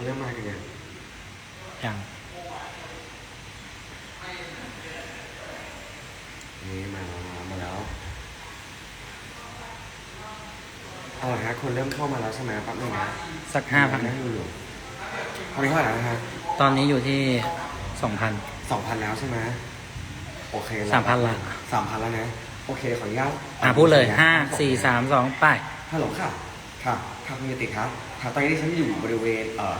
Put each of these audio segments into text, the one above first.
เขาเริ่มมากันยังอย่างนี่มาแล้วมาแล้วเอาละครับคนเริ่มเข้ามาแล้วใช่ไหมแป๊บนึงนะสักห้าพันนั่งดูอยู่ตอนนี้เท่าไหร่แล้วนะฮะตอนนี้อยู่ที่สองพันสองพันแล้วใช่ไหมโอเคสามพันละสามพันแล้วนะ โอเคขออนุญาตอะพูดเลยห้าสี่สามสองไปฮัลโหลค่ะ ค่ะค่ะคุณยติครับค่ะตอนนี้ดิฉันอยู่บริเวณเอ่อ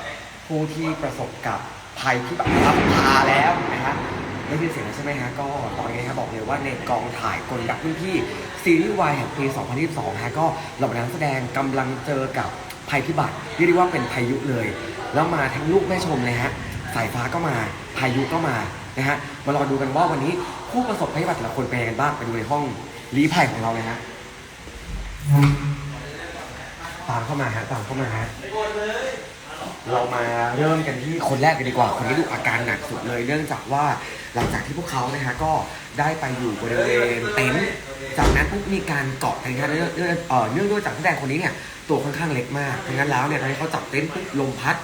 ผู้ที่ประสบกับภัยพิบัติรับพาแล้วนะฮะได้ยินเสียงแล้วใช่ไหมฮะก็ตอนนี้ครับบอกเลยว่าในกองถ่ายกลดักรุ่นพี่ซีรีส์วายแห่งปี 2022 ฮะก็เหล่าบรรดานักแสดงกำลังเจอกับภัยพิบัติเรียกได้ว่าเป็นพายุเลย แล้วมาทั้งลูกแม่ชมเลยฮะสายฟ้าก็มาพายุก็มานะฮะมารอดูกันว่าวันนี้ผู้ประสบภัยพิบัติแต่ละคนเป็นยังไงกันบ้างไปดูในห้องลี้ภัยของเราเลยฮะ ตามเข้ามาฮะตามเข้ามาฮะเรามาเริ่มกันที่คนแรกกันดีกว่า คนนี้ดูอาการหนักสุดเลย เนื่องจากว่าหลังจากที่พวกเขานะฮะก็ได้ไปอยู่บริเวณเต็นท์จากนั้นปุ๊บมีการเกาะกันนะเนื่องเนื่องเอ่อเนื่องด้วยจากนักแสดงคนนี้เนี่ยตัวค่อนข้างเล็กมากดังนั้นแล้วเนี่ยตอนที่เขาจับเต็นท์ปุ๊บลมพัด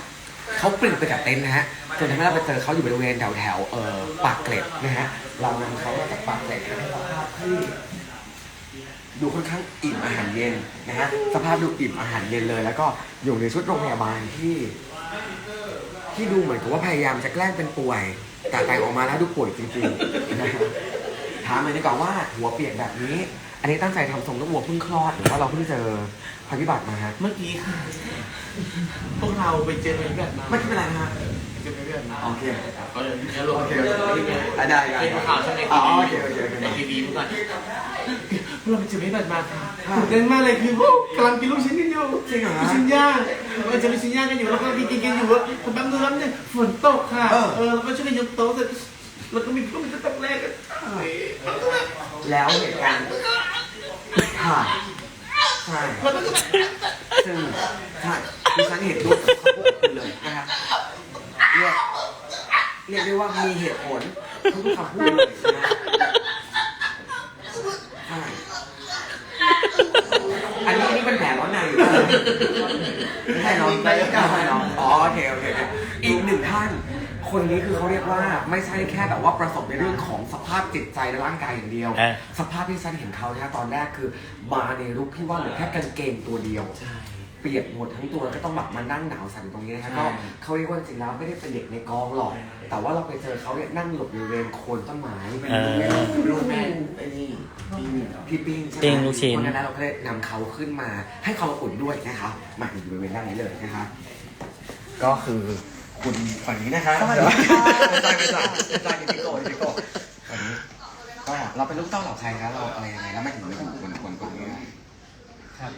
เขาปลิวไปกับเต็นท์นะฮะจนทำให้เราไปเจอเขาอยู่บริเวณแถวแถวเอ่อปากเกร็ดนะฮะเรานำเขามาจากปากเกร็ดให้สภาพที่ ดูค่อนข้างอิ่มอาหารเย็นนะฮะสภาพดูอิ่มอาหารเย็นเลย แล้วก็อยู่ในชุดโรงพยาบาลที่ ที่ดูเหมือนกับว่าพยายามจะแกล้งเป็นป่วย แต่แต่งออกมาแล้วดูป่วยจริงๆนะฮะถามเลยดีกว่าว่าหัวเปียกแบบนี้ อันนี้ตั้งใจทำทรงลูกวัวเพิ่งคลอดหรือว่าเราเพิ่งเจอ ภัยพิบัติมาฮะเมื่อกี้ค่ะ พวกเราไปเจอในเวียดนามไม่เป็นไรนะฮะเจอในเวียดนามโอเคก็เลยจะลงโอเคที่โอเคนี่อะได้ได้เป็นข่าวช่องในอ๋ทีอวีโอเคโอเคโอเคในทีวีเมื่อก่อนพวกเราไปเจอในเวียดนามค่ะค่ะตื่นเต้นมากเลยคือพวกกำลังกินลูกชิ้นกันอยู่จริงเหรอลูกชิ้นย่างเราจะลูกชิ้นย่างกันอยู่แล้วก็กินกินกินอยู่แล้วแป๊บนึงแล้วเนี่ยฝนตกค่ะเออเออแล้วก็ช่วยกันยกโต๊ะเสร็จแล้วก็มีก็มีจะตกแรกกันเฮ้ยแล้วเหตุการณ์ค่ะ ใช่ซึ่งใช่ดิฉันเห็นด้วยกับเขาพวกคุณเลยนะครับเรียกเรียกได้ว่ามีเหตุผลทุกคำพูดเลยนะใช่อันนี้อันนี้เป็นแผลร้อนในอยู่ไม่ใช่น้องไม่ใช่น้องอ๋อโอเคโอเคอีกหนึ่งท่าน คนนี้คือเขาเรียกว่าไม่ใช่แค่แบบว่าประสบในเรื่องของสภาพจิตใจและร่างกายอย่างเดียว เออ สภาพที่ฉันเห็นเขาเนี่ยตอนแรกคือมาในลุคที่ว่าเหลือแค่กางเกงตัวเดียว ใช่ เปียกหมดทั้งตัวก็ต้องแบบมานั่งหนาวสั่นอยู่ตรงนี้นะครับใช่ก็เขาเรียกว่าจริงๆแล้วไม่ได้เป็นเด็กในกองหรอกแต่ว่าเราไปเจอเขาเนี่ยนั่งหลบอยู่บริเวณโคนต้นไม้เออ ลูกแม่ไอ้นี่ปิ้งพี่ปิ้งใช่ไหมปิ้งลูกชิ้น เพราะฉะนั้นเราก็เลยนำเขาขึ้นมาให้เขามาอุ่นด้วยนะครับมาอยู่บริเวณด้านนี้เลยนะครับก็คือ คุณฝั่งนี้นะครับสวัสดีค่ะไม่ใช่ไม่ใช่ไม่ใช่ยิปโก้ยิปโก้วันนี้ก็เราเป็นลูกเต้าเหล่าใครครับเราอะไรยังไงแล้วไม่ถึงมาอยู่คนคนคนนี้ครับ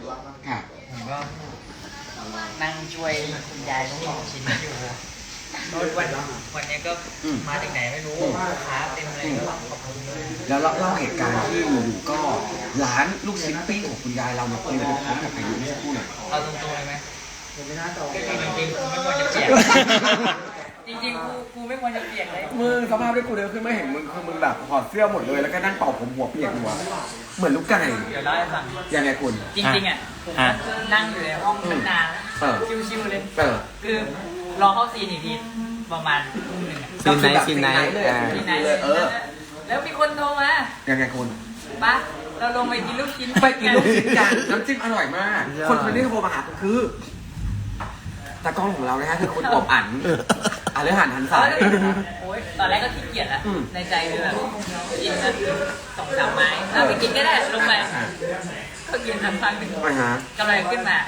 ครับผมก็นั่งช่วยคุณยายต้องลองชิ้นอยู่รถวันวันนี้ก็อืมมาจากไหนไม่รู้อืมลูกค้าเต็มเลยก็ขอบคุณเลยแล้วเล่าเล่าเหตุการณ์ที่อยู่ๆก็ร้านลูกชิ้นปิ้งของคุณยายเราเนี่ยปลิวไปพร้อมกับพายุเมื่อสักครู่หน่อยเอาตรงๆเลยไหม ก็คือจริงๆกูไม่ควรจะเปียกจริงๆกูกูไม่ควรจะเปียกเลย มึงสภาพที่กูเดินขึ้นมาเห็นมึงคือมึงแบบถอดเสื้อหมดเลยแล้วก็นั่งเป่าผมหัวเปียกหัวเหมือนลูกไก่เดี๋ยวเล่าให้ฟัง ยังไงคุณ จริงๆอะผมอะ นั่งอยู่ในห้องตั้งนานเออแล้วชิวๆเลย เออ คือรอเข้าซีนอีกทีประมาณทุ่มหนึ่งอะซีนไหนก็คือแบบซีนไหนเลยอะที่ไหนเลยเออ แล้วมีคนโทรมายังไงคุณ ปะเราลงไปกินลูกชิ้นไปกินลูกชิ้นกันน้ำจิ้มอร่อยมาก คนคนที่โทรมาหาคือ ตากล้องของเรานะฮะคือคุณอบอั๋นอะหรือหันหันสาย โอ๊ยตอนแรกก็ขี้เกียจแล้วอืม ในใจคือแบบกินสักสองสามไม้เอาไปกินก็ได้ลงไปก็กินสักพักหนึ่งอ่าฮะกำลังขึ้นมา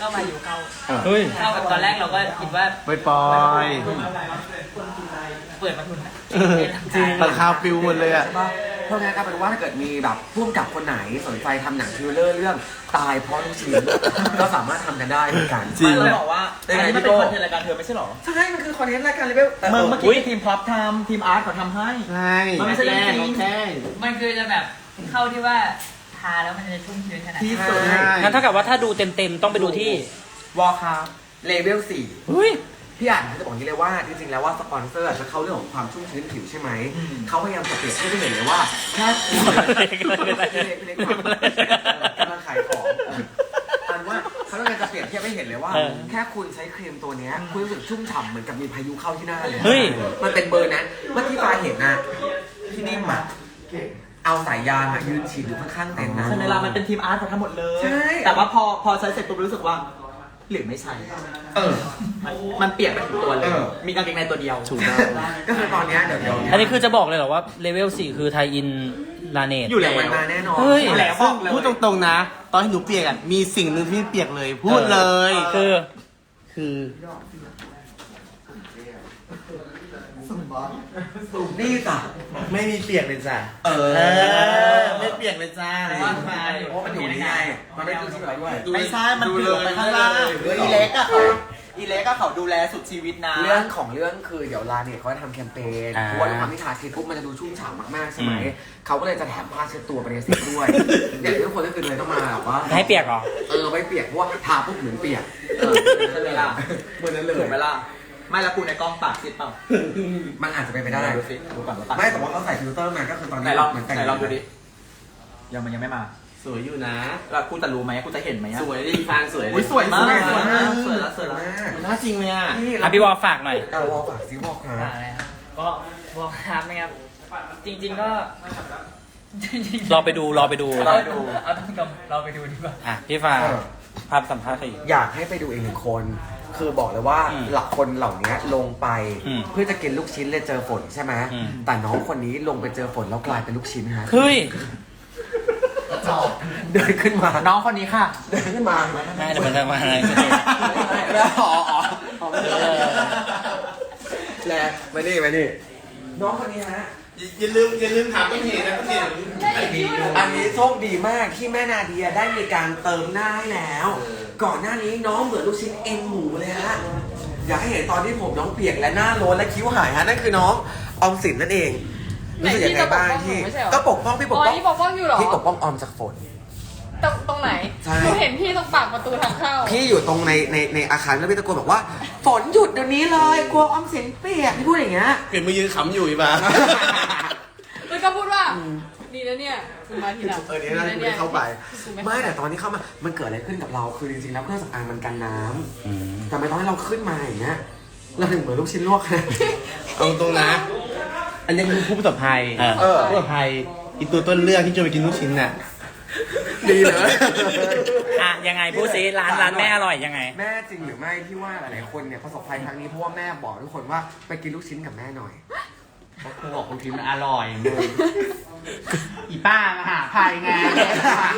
ก็มาอยู่เข้าเออเฮ้ย เข้าแบบตอนแรกเราก็คิดว่าไปปล่อยเปิดมาทุนอะเออจริงราคาปิวหมดเลยอะ ใช่ปะเพ ราะงั้นก็เป็นว่าถ้าเกิดมีแบบร่วมกับคนไหนสนใจทำหนังทริลเลอร์เรื่องตายเพราะลูกชิ้น ก็สามารถทำกันได้เหมือนกัน จริงเราบอกว่าเป็นไงอันนี้มันพี่เป็นโก้คอนเทนต์รายการเธอไม่ใช่หรอใช่ มันคือคอนเทนต์รายการเลเวลเมื่อเมื่อกี้ทีมพร็อพทำทีมอาร์ตเขาทำให้ ใช่มันไม่ใช่เรื่องจริงแค่มันคือจะแบบเข้าที่ว่าทาแล้วมันจะชุ่มชื้นขนาดที่ไหนสุดงั้นเท่ากับว่าถ้าดูเต็มๆ ต้องไปดูที่วอลคาเลเวลสี่เฮ้ย พี่อ่านเขาจะบอกอย่างนี้เลยว่าจริงๆแล้วว่าสปอนเซอร์จะเข้าเรื่องของความชุ่มชื้นผิวใช่ไหมเขาพยายามจะเปรียบเทียบให้เห็นเลยว่าแค่คุณไม่เป็นไรไม่เป็นไรกำลังขายของอันว่าเขาต้องการจะเปรียบเทียบเทียบให้เห็นเลยว่าเออแค่คุณใช้ครีมตัวเนี้ยคุณรู้สึกชุ่มฉ่ำเหมือนกับมีพายุเข้าที่หน้าเลยเฮ้ย มันเป็นเบอร์นั้นเมื่อที่ฟ้าเห็นนะพี่นิ่มอะเอาสายยางอะยืนฉีดอยู่ข้างๆเต็นท์นะใช่ไหมล่ะมันเป็นทีมอาร์ตเขาทั้งหมดเลย ใช่ แต่ว่าพอพอใช้เสร็จปุ๊บรู้สึกว่า หรือไม่ใช่ เออ มันมันเปียกไปถึงตัวเลย เออ มีกางเกงในตัวเดียว ถูกต้อง ก็คือตอนเนี้ยเดี๋ยวเดี๋ยวอันนี้คือจะบอกเลยเหรอว่าเลเวล 4 คือไทยอินลาเนต อยู่แล้ว มันมาแน่นอน เฮ้ยอยู่แล้วบอกเลย พูดตรงๆนะ ตอนที่หนูเปียกอะมีสิ่งหนึ่งที่ไม่เปียกเลย พูดเลย คือ คือ นี่จ้ะไม่มีเปียกเลยจ้ะเออเออไม่เปียกเลยจ้าว่าไปเพราะมันอยู่นี่ไง มันไม่ดูที่อะไรด้วยไม่ใช่มันเปียกไปข้างล่างดูเลยอีเล็กอะเขาอีเล็กอะเขาดูแลสุดชีวิตนะ เรื่องของเรื่องคือเดี๋ยวลาเนี่ยเขาจะทำแคมเปญอ่าเพราะว่าด้วยความที่ทาครีมปุ๊บมันจะดูชุ่มฉ่ำมากๆใช่ไหมอืมเขาก็เลยจะแถมผ้าเช็ดตัวไปในเซ็ตด้วยเนี่ยทุกคนก็คือเลยต้องมาแบบว่าให้เปียกเหรอเออไม่เปียกเพราะว่าทาปุ๊บเหมือนเปียกเออใช่ไหมล่ะเหมือนนั้นเลยถูกไหมล่ะ ไม่ละกูในกล้องปากซิดเปล่ามันอาจจะเป็นไปได้ ดูสิดูก่อนว่าปากไม่แต่ว่าเขาใส่ฟิลเตอร์มาก็คือตอนไหนนี้ลองเหมือนแต่งไหนลองดูดิยังมันยังไม่มาสวยอยู่นะ แล้วกูจะรู้ไหมกูจะเห็นไหมอะสวยดีฟางสวยเลอุ้ยสวยมากสวยมากสวยแล้วสวยแล้วมันน่าจริงเลยอะนี่อะพี่วอลฝากหน่อย เอาวอลฝากซิวอลครับอะไรครับก็บอกครับนะครับ จริง ๆ ก็รอไปดูรอไปดู รอไปดู เอาต้องกับเราไปดูดีกว่าอะพี่ฟ้าภาพสัมภาษณ์ใครอีกอยากให้ไปดูอีกหนึ่งคน คือบอกเลยว่าอืมหลักคนเหล่านี้ลงไป อืมเพื่อจะกินลูกชิ้นเลยเจอฝนใช่ไหมอืม แต่น้องคนนี้ลงไปเจอฝนแล้วกลายเป็นลูกชิ้นฮะเฮ้ยเดินขึ้นมาน้องคนนี้ค่ะ เดินขึ้นมาไม่เดี๋ยวมันจะมาอะไร แล้วอ๋ออ๋ออ๋อไม่ได้แล้วมานี่มานี่น้องคนนี้ฮะอย่าลืมอย่าลืมถามต้นเหตุนะต้นเหตุ อันนี้โชคดีมากที่แม่นาเดียได้มีการเติมหน้าให้แล้ว ก่อนหน้านี้น้องเหมือนลูกชิ้นเอ็นหมูเลยฮะอยากให้เห็นตอนที่ผมน้องเปียกและหน้าโลนและคิ้วหายฮะนั่นคือน้องออมสินนั่นเองรู้สึกยังไงบ้างที่ก็ปกป้องพี่ปอ๋กอป้องนี่ปกป้องอยู่เหรอ พี่ปกป้องออมจากฝน ตรงตรงไหนใช่ หนูเห็นพี่ตรงปากประตูทางเข้า พี่อยู่ตรงในในในอาคารแล้วพี่ตะโกนบอกว่า ฝนหยุดเดี๋ยวนี้เลยกลัวออมสินเปียกพี่พูดอย่างเงี้ย เปลี่ยนมายืนขำอยู่อีบ้า แล้วก็พูดว่า ดีนะเนี่ยคุณมาทีหลังเออเนี่ยน่าจะไม่เข้าไปคุณไม่แต่ตอนที่เข้ามา มันเกิดอะไรขึ้นกับเราคือจริงๆแล้วเครื่องสำอางมันกันน้ำแต่ไม่ต้องให้เราขึ้นมาอย่างเงี้ยเราถึงเหมือนลูกชิ้นลวกนะเอาตรงนะ อันนี้คือผู้ประสบภัยเออเออผู้ประสบภัยอีตัวต้นเรื่องที่จะไปกินลูกชิ้นน่ะดีเลยอะยังไงพูดซิร้านร้านแม่อร่อยยังไง แม่จริงหรือไม่ที่ว่าหลายๆคนเนี่ยประสบภัยครั้งนี้เพราะว่าแม่บอกทุกคนว่าไปกินลูกชิ้นกับแม่หน่อย กูบอกคุณพิมพ์มันอร่อยมึงอีป้ามาหาภัยไง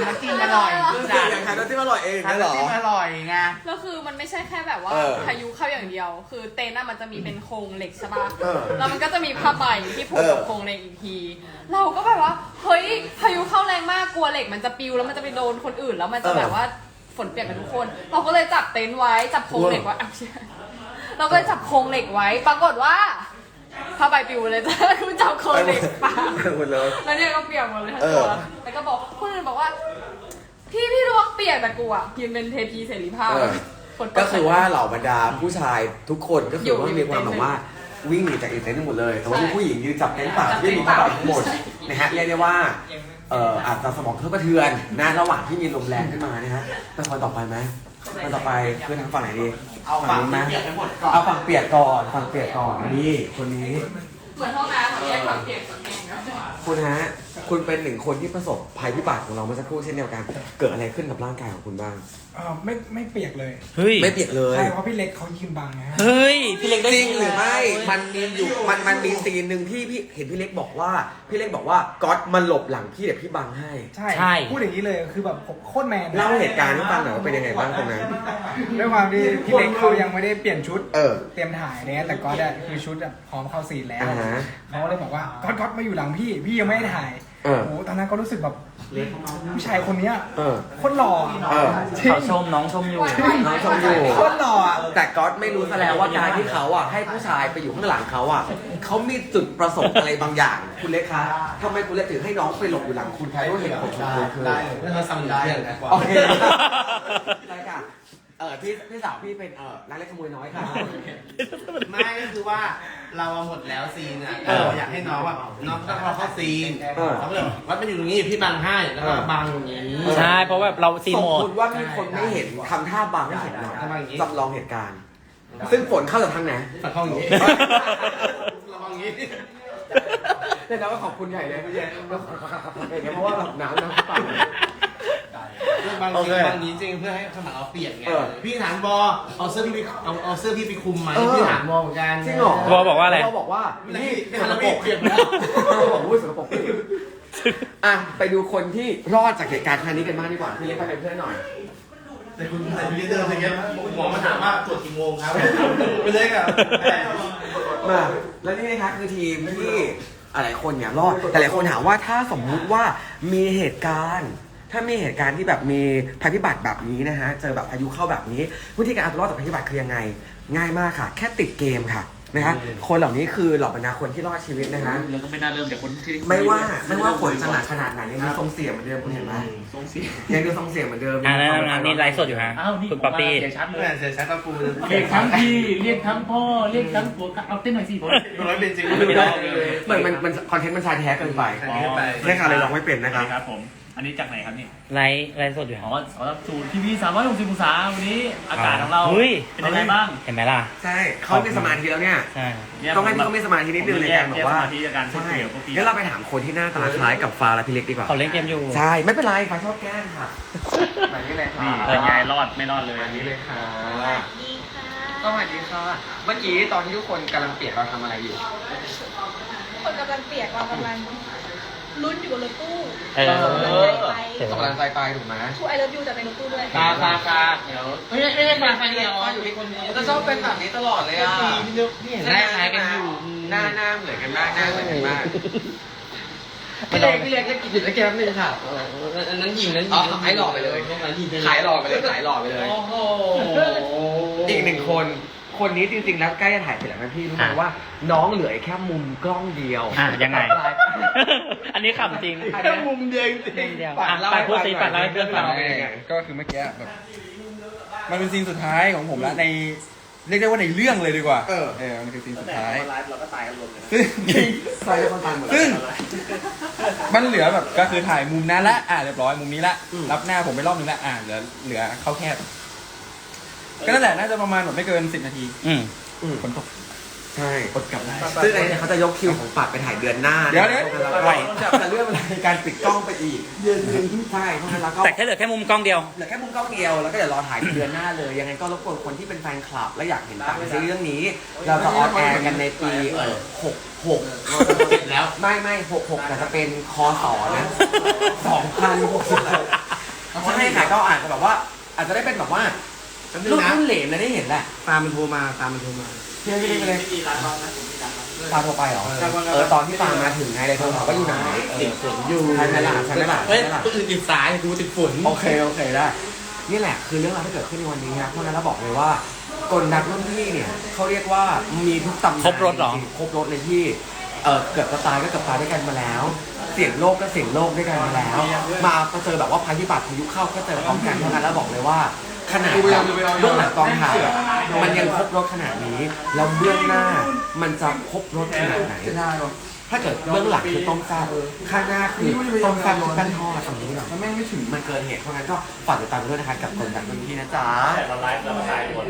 น้ำจิ้มอร่อยจ้ะอย่างทานน้ำจิ้มอร่อยเองทานนะเหรอน้ำจิ้มอร่อยไง แล้วคือมันไม่ใช่แค่แบบว่าเออพายุเข้าอย่างเดียว คือเต็นท์อะมันจะมีเป็นโครงเหล็กใช่ปะเออแล้วมันก็จะมีผ้าใบที่ผูกเออกับโครงเหล็กอีกที เราก็แบบว่าเฮ้ยพายุเข้าแรงมากกลัวเหล็กมันจะปิวแล้วมันจะไปโดนคนอื่นแล้วมันจะแบบว่าฝนเปียกกันทุกคน เราก็เลยจับเต็นท์ไว้จับโครงเหล็กไว้อ้าวเชี่ยเราก็เลยจับโครงเหล็กไว้ ปรากฏว่า ผ้าใบปิวเลยจ้ะคุณจับโครงเหล็กปาหมดเลย แล้วเนี่ยก็เปียกหมดเลยทั้งเอตัอวแล้วก็บอกคนอื่นบอกว่า พี่พี่ระวังเปียกแต่กูอะยืนเป็นเทพีเสรีภาพเออฝนตก็คือว่าเหล่าบรรดาผู้ชายทุกคนก็อคืยู่อว่ามีความแบบว่าวิ่งหนีจากอีเต็นท์ทั้งหมดเลย แต่ว่าใช่มีผู้หญิงยืนจับเต็นท์เปล่าจับที่เต็นท์มีผ้าใบเปล่าทั้งหมดใช่นะฮะเรียกได้ว่าเอ่ออาจจะสมองกระทบกระเทือนนะระหว่างที่มีลมแรงขึ้นมานะฮะไปคนต่อไปไหม คนต่อไปคือทางฝั่งไหนดีเอาฝั่งนู้นไหมเปียกให้หมดก่อนเอาฝั่งเปียกก่อน ฝั่งเปียกก่อนนี่คนนี้ เหมือนห้องน้ำของแยกความเปียกกับแห้งนะคุณฮะ คุณเป็นหนึ่งคนที่ประสบภัยพิบัติของเราเมื่อสักครู่เช่นเดียวกัน เกิดอะไรขึ้นกับร่างกายของคุณบ้าง เออไม่ไม่เปียกเลยเฮ้ย ไม่เปียกเลย ใช่เพราะพี่เล็กเขายืนบังนะฮะ เฮ้ย พี่เล็กได้จริงหรือไม่ มันมีอยู่ มันมันมีซีนหนึ่งที่พี่เห็นพี่เล็กบอกว่า พี่เล็กบอกว่าก๊อตมันหลบหลังพี่เดี๋ยวพี่บังให้ ใช่ ใช่ พูดอย่างนี้เลยคือแบบผมโคตรแมนเล่าเหตุการณ์ให้ฟังหน่อยว่าเป็นยังไงบ้างตรงนั้น ด้วยความที่พี่เล็กเขายังไม่ได้เปลี่ยนชุดเออเตรียมถ่ายเนี่ยแต่ก๊อตอะคือชุดอะพร้อมเข้าซีนแล้วอ่าฮะ เขาก็เลยบอกว่าก๊อตก๊อตมาอยู่หลังพี่พี่ยังไม่ได้ถ่าย เออ โอ้โหตอนนั้นก็รู้สึกแบบผู้ชายคนเนี้ยเออ โคตรหล่อเออ จริงเขาชมน้องชมอยู่น้องชมอยู่ โคตรหล่ออะ แต่ก๊อตไม่รู้ซะแล้วว่าการที่เขาอะให้ผู้ชายไปอยู่ข้างหลังเขาอะเขามีจุดประสงค์อะไรบางอย่าง คุณเล็กคะทำไมคุณเล็กถึงให้น้องไปหลบอยู่หลังคุณคะด้วยเหตุผลของคุณคือได้เลยถ้าเราทำได้นะโอเคได้ค่ะเออพี่พี่สาวพี่เป็นเออรักเล็กขโมยน้อยค่ะ ไม่ก็คือว่าเราเอาหมดแล้วซีนอะเออ เราอยากให้น้องแบบน้องต้องพอเข้าซีนเออ เขาก็เลยวัดมันอยู่ตรงนี้พี่บังให้แล้วก็บังอย่างนี้ ใช่เพราะแบบเราซีสนมโหมดมติว่ามีคนไม่เห็นทำท่าบังไม่เห็นหรอกทำอย่างนี้ จำลองเหตุการณ์ ซึ่งฝนเข้าจากทางไหนตัดเข้าอย่างนี้ระวังอย่างนี้เนี่ยเราก็ขอบคุณใหญ่เลยพี่เจเพราะว่าแบบหนาวน้ำ เปล่าบางโอทีเคบางนี้จริงเพื่อให้ข้างหลังเราเปลี่ยนไง เออ พี่ฐานบอเอาเสื้อพี่ไปเอาเอาเสื้อพี่ไปคุมไหมเออ พี่ฐานบอเหมือนกันจริงเหรอวอบอกว่าอะไร วบอกว่านี่นี่สกปรกเปลี่ยนแล้วบอกว่าสกปรกพี่อะไปดูคนที่รอดจากเหตุการณ์ครั้งนี้กันบ้างดีกว่าพี่เล็กไปเป็นเพื่อนหน่อย แต่คุณแต่พี่เดินอย่างเงี้ยหมอมาถามว่าตรวจกี่โมงครับไปเลยกับมาแล้วนี่นะคะคือทีมที่หลายคนเนี่ยรอดแต่หลายคนถามว่าถ้าสมมุติว่ามีเหตุการณ์ ถ้ามีเหตุการณ์ที่แบบมีภัยพิบัติแบบนี้นะฮะ เจอแบบพายุเข้าแบบนี้ วิธีการเอาตัวรอดจากภัยพิบัติคือยังไง ง่ายมากค่ะ แค่ติดเกมค่ะนะฮะ คนเหล่านี้คือเหล่าบรรดาคนที่รอดชีวิตนะฮะเราก็ไม่น่าเริ่มจากคนที่ไม่ว่าไม่ว่าฝนจะหนักขนาดไหนยังมีทรงเสียงเหมือนเดิมคุณเห็นไหมทรงเสียงยังดูทรงเสียงเหมือนเดิมอ่านั่นนี่ไลฟ์สดอยู่ฮะอ้าวนี่คุณป๊อปปี้เสียงชัดเลเพื่ยอนเสียชัดตะปูเรียกทั้งพี่เรียกทั้งพ่อเรียกทั้งผัวเอาเต้นหน่อยสิผมร้อยเป็นจริงไม่ได้เหมือนมันมันคอนเทนต์มันชายแท้เกินไปอันนี้ไปใช่ค่ะเลยลองไม่เป็นนะครับครับผม อันนี้จากไหนครับนี่ไลฟ์ไลฟ์สดอยู่อ๋ฮะอสำหรับสูตรทีวี360องศาวันนี้อากาศของเราเฮ้ยเป็นยังไงบ้างเห็นไหมล่ะ ใช่เขามีสมาธิแล้วเนี่ย ใช่ต้องให้พี่เขามีสมาธินิดนึงในการแบบว่าสมาธิในการพูดใช่คุยกับพวกพี่งั้นเราไปถามคนที่หน้าตาคล้ายกับฟ้าและพี่เล็กดีกว่า เขาเล่นเกมอยู่ ใช่ ไม่เป็นไรฟ้าชอบแกล้งค่ะแบบนี้เลยค่ะนี่เป็นไงรอดไม่รอดเลยแบบนี้เลยค่ะดีค่ะสวัสดีค่ะ เมื่อกี้ตอนที่ทุกคนกำลังเปลี่ยนเราทำอะไรอยู่ คนกำลังเปียกเรากำลัง ลุ้นอยู่บนรถตู้เออ ส่งกำลังใจไปส่งกำลังใจไปถูกไหมทูไอเลิฟยูจากในรถตู้ด้วยคาคาคาเดี๋ยวไม่ใช่ไม่ใช่คาคาเดียวอยู่ที่คนนี้ก็ชอบเป็นแบบนี้ตลอดเลยอะนี่เห็นหน้าคล้ายกันอยู่หน้าหน้าเหมือนกันมากหน้าเหมือนกันมากพี่เล็กพี่เล็กจะกินจุดแล้วแกมนึงค่ะอันนั้นยิงนั้นอ๋อขายหล่อไปเลยขายหล่อไปเลยขายหล่อไปเลย โอ้โห อีกหนึ่งคน คนนี้จริงๆแล้วใกล้จะถ่ายเสร็จแล้วนะพี่รู้ไหมอะว่า น้องเหลือแค่มุมกล้องเดียวอะยังไงปลายอันนี้ขำจริง แค่มุมเดียวจริงเดียวปัดอะเล่าไปให้พูดสิฟัปังดหน่เล่าอยให้เพื่อนฟังเป็นยังไงก็คือเมื่อกี้แบบมันเป็นซีนสุดท้ายของผมแล้วในเรียกได้ว่าในเรื่องเลยดีกว่าเออ เออมันคือซีนสุดท้ายไลฟ์เราก็ตายกันรวมเลยซึ่ง ใส่แล้วคนตายหมดเลยซึ่ง มันเหลือแบบก็คือถ่ายมุมนั้นละอ่าเรียบร้อยมุมนี้ละอืมรับหน้าผมไปรอบนึงละอ่าเหลือเหลือเข้าแคบ ก็นั่นแหละน่าจะประมาณแบบไม่เกินสิบนาทีอืมอืมฝนตกใช่อดกลับได้ ซึ่งไอ้เนี่ยเขาจะยกคิวของปัดไปถ่ายเดือนหน้าเดี๋ยวเดี๋ยวไหวจะจะเลื่อนเวลาในการปิดกล้องไปอีกเดือนนึงใช่เพราะฉะนั้นแล้วก็ แต่แค่เหลือแค่มุมกล้องเดียว เหลือแค่มุมกล้องเดียวแล้วก็เดี๋ยวรอถ่ายเดือนหน้าเลย ยังไงก็รบกวนคนที่เป็นแฟนคลับ และอยากเห็นต่างซีรีส์เรื่องนี้ เราจะออนแอร์กันในปีเออหกหกแล้ว ไม่ไม่หกหกแต่จะเป็นคอสอนะสองพันหกสิบใช่ค่ะก็อาจจะแบบว่า อาจจะได้เป็นแบบว่า รุ่นรุ่นเหลนนะได้เห็นแหละตามมันโทรมาตามมันโทรมาเพี่พี่ไปเลยปาโทรไปเหรอเออตอนที่ปามาถึงไงเลยโทรถามว่าอยู่ไหนเออฝนอยู่ใช่ไหมล่ะใช่ไหมล่ะเฮ้ยใช่ไหมล่ะ คนอื่นติดสายกูติดฝน โอเคโอเคได้นี่แหละคือเรื่องราวที่เกิดขึ้นในวันนี้ครับเพราะฉะนั้นเราบอกเลยว่ากลนักรุ่นพี่เนี่ยเขาเรียกว่ามีทุกตำนานครบรถเหรอ จงๆครบรถเลยที่เออเกือบจะตายก็เกือบตายด้วยกันมาแล้ว เสี่ยงโลกก็เสี่ยงโลกด้วยกันมาแล้ว มาเจอแบบว่าภัยพิบัติพายุเข้าก็เจอพร้อมกันเพราะฉะนั้นแล้วบอกเลยว่า ขนาดแบบเบื้องหลังกองถ่ายอะมันยังครบรถขนาดนี้ แล้วเบื้องหน้ามันจะครบรถขนาดไหน ถ้าเกิดเบื้องหลังคือต้มแซ่บข้างหน้าคือต้มแซ่บแป้นทอดตรงนี้แบบมันไม่ไม่ถึงมันเกินเหตุเพราะงั้นก็ฝากติดตามด้วยนะคะกับคนดังรุ่นพี่นะจ๊ะเราไลฟ์เราก็ตายหมด